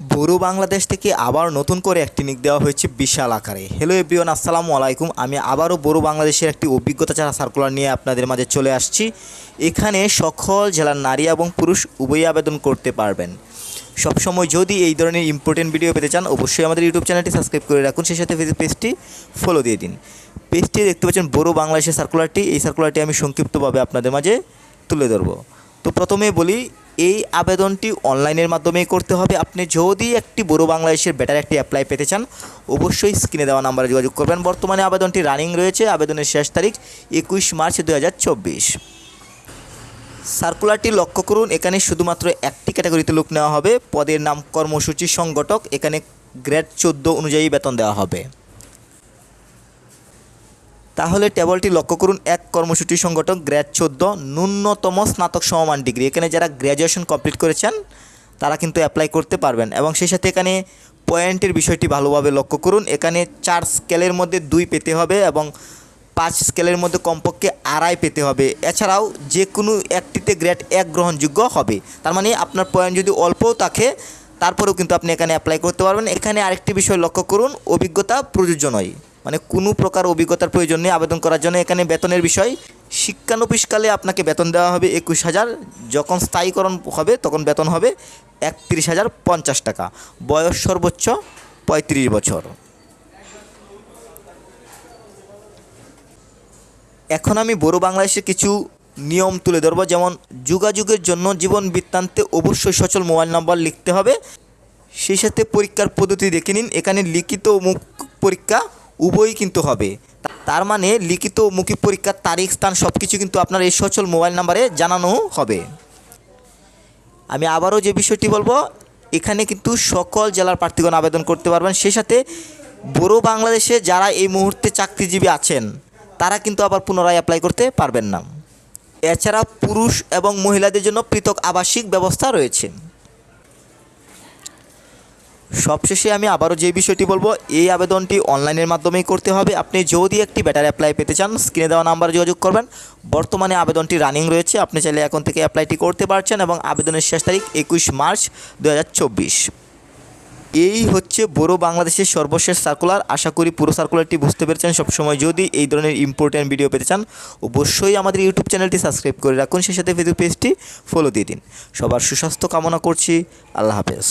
বড়ো বাংলাদেশ থেকে আবার নতুন করে একটি নিক দেওয়া হয়েছে বিশাল আকারে। হ্যালো এভরিওয়ান আসসালামু আলাইকুম। আমি আবারও বড়ো বাংলাদেশের একটি অভিজ্ঞতা ছাড়া সার্কুলার নিয়ে আপনাদের মাঝে চলে আসছি। এখানে সকল জেলার নারী এবং পুরুষ উভয়ই আবেদন করতে পারবেন। সবসময় যদি এই ধরনের ইম্পর্টেন্ট ভিডিও পেতে চান, অবশ্যই আমাদের ইউটিউব চ্যানেলটি সাবস্ক্রাইব করে রাখুন। সেই সাথে পেজটি ফলো দিয়ে দিন। পেজটি দেখতে পাচ্ছেন বড়ো বাংলাদেশের সার্কুলারটি এই সার্কুলারটি আমি সংক্ষিপ্তভাবে আপনাদের মাঝে তুলে ধরবো। তো প্রথমে বলি এই আবেদনটি অনলাইনের মাধ্যমেই করতে হবে। আপনি যদি একটি বড় বাংলাদেশের বেটার একটি অ্যাপ্লাই পেতে চান, অবশ্যই স্ক্রিনে দেওয়া নাম্বারে যোগাযোগ করবেন। বর্তমানে আবেদনটি রানিং রয়েছে, আবেদনের শেষ তারিখ একুশ মার্চ দু হাজার চব্বিশ। সার্কুলারটি লক্ষ্য করুন, এখানে শুধুমাত্র একটি ক্যাটাগরিতে লোক নেওয়া হবে। পদের নাম কর্মসূচি সংগঠক, এখানে গ্রেড চোদ্দ অনুযায়ী বেতন দেওয়া হবে। তাহলে টেবলটি লক্ষ্য করুন, এক কর্মসূচি সংগঠক গ্র্যাড চোদ্দ, ন্যূনতম স্নাতক সমমান ডিগ্রি। এখানে যারা গ্র্যাজুয়েশন কমপ্লিট করেছেন, তারা কিন্তু অ্যাপ্লাই করতে পারবেন। এবং সেই সাথে এখানে পয়েন্টের বিষয়টি ভালোভাবে লক্ষ্য করুন। এখানে চার স্কেলের মধ্যে দুই পেতে হবে এবং পাঁচ স্কেলের মধ্যে কমপক্ষে আড়াই পেতে হবে। এছাড়াও যে কোনো একটিতে গ্রেড এক গ্রহণযোগ্য হবে। তার মানে আপনার পয়েন্ট যদি অল্পও থাকে, তারপরেও কিন্তু আপনি এখানে অ্যাপ্লাই করতে পারবেন। এখানে আরেকটি বিষয় লক্ষ্য করুন, অভিজ্ঞতা প্রযোজ্য নয়। মানে কোনো প্রকার অভিজ্ঞতার প্রয়োজন নেই আবেদন করার জন্য। এখানে বেতনের বিষয়, শিক্ষানবিশকালে আপনাকে বেতন দেওয়া হবে একুশ হাজার, যখন স্থায়ীকরণ হবে তখন বেতন হবে একত্রিশ হাজার পঞ্চাশ টাকা। বয়স সর্বোচ্চ পঁয়ত্রিশ বছর। এখন আমি বড় বাংলাদেশের কিছু নিয়ম তুলে ধরবো, যেমন যোগাযোগের জন্য জীবন বৃত্তান্তে অবশ্যই সচল মোবাইল নাম্বার লিখতে হবে। সেই সাথে পরীক্ষার পদ্ধতি দেখে নিন। এখানে লিখিত মুখ পরীক্ষা উভয়ই কিন্তু হবে। তার মানে লিখিত মৌখিক পরীক্ষার তারিখ, স্থান সব কিছু কিন্তু আপনার এই সচল মোবাইল নাম্বারে জানানো হবে। আমি আবারও যে বিষয়টি বলব, এখানে কিন্তু সকল জেলার প্রার্থীগণ আবেদন করতে পারবেন। সেই সাথে বড় বাংলাদেশে যারা এই মুহূর্তে চাকরিজীবী আছেন, তারা কিন্তু আবার পুনরায় অ্যাপ্লাই করতে পারবেন না। এছাড়া পুরুষ এবং মহিলাদের জন্য পৃথক আবাসিক ব্যবস্থা রয়েছে। সবশেষে আমি আবারও যে বিষয়টি বলব, এই আবেদনটি অনলাইনের মাধ্যমেই করতে হবে। আপনি যদি একটি ব্যাটার অ্যাপ্লাই পেতে চান স্ক্রিনে দেওয়া নাম্বারে যোগাযোগ করবেন। বর্তমানে আবেদনটি রানিং রয়েছে। আপনি চাইলে এখন থেকে অ্যাপ্লাইটি করতে পারছেন এবং আবেদনের শেষ তারিখ একুশ মার্চ দু হাজার চব্বিশ। এই হচ্ছে বড় বাংলাদেশের সর্বশেষ সার্কুলার আশা করি পুরো সার্কুলারটি বুঝতে পেরেছেন। সবসময় যদি এই ধরনের ইম্পর্ট্যান্ট ভিডিও পেতে চান, অবশ্যই আমাদের ইউটিউব চ্যানেলটি সাবস্ক্রাইব করে রাখুন। সেই সাথে ফেসবুক পেজটি ফলো দিয়ে দিন। সবার সুস্বাস্থ্য কামনা করছি। আল্লাহ হাফেজ।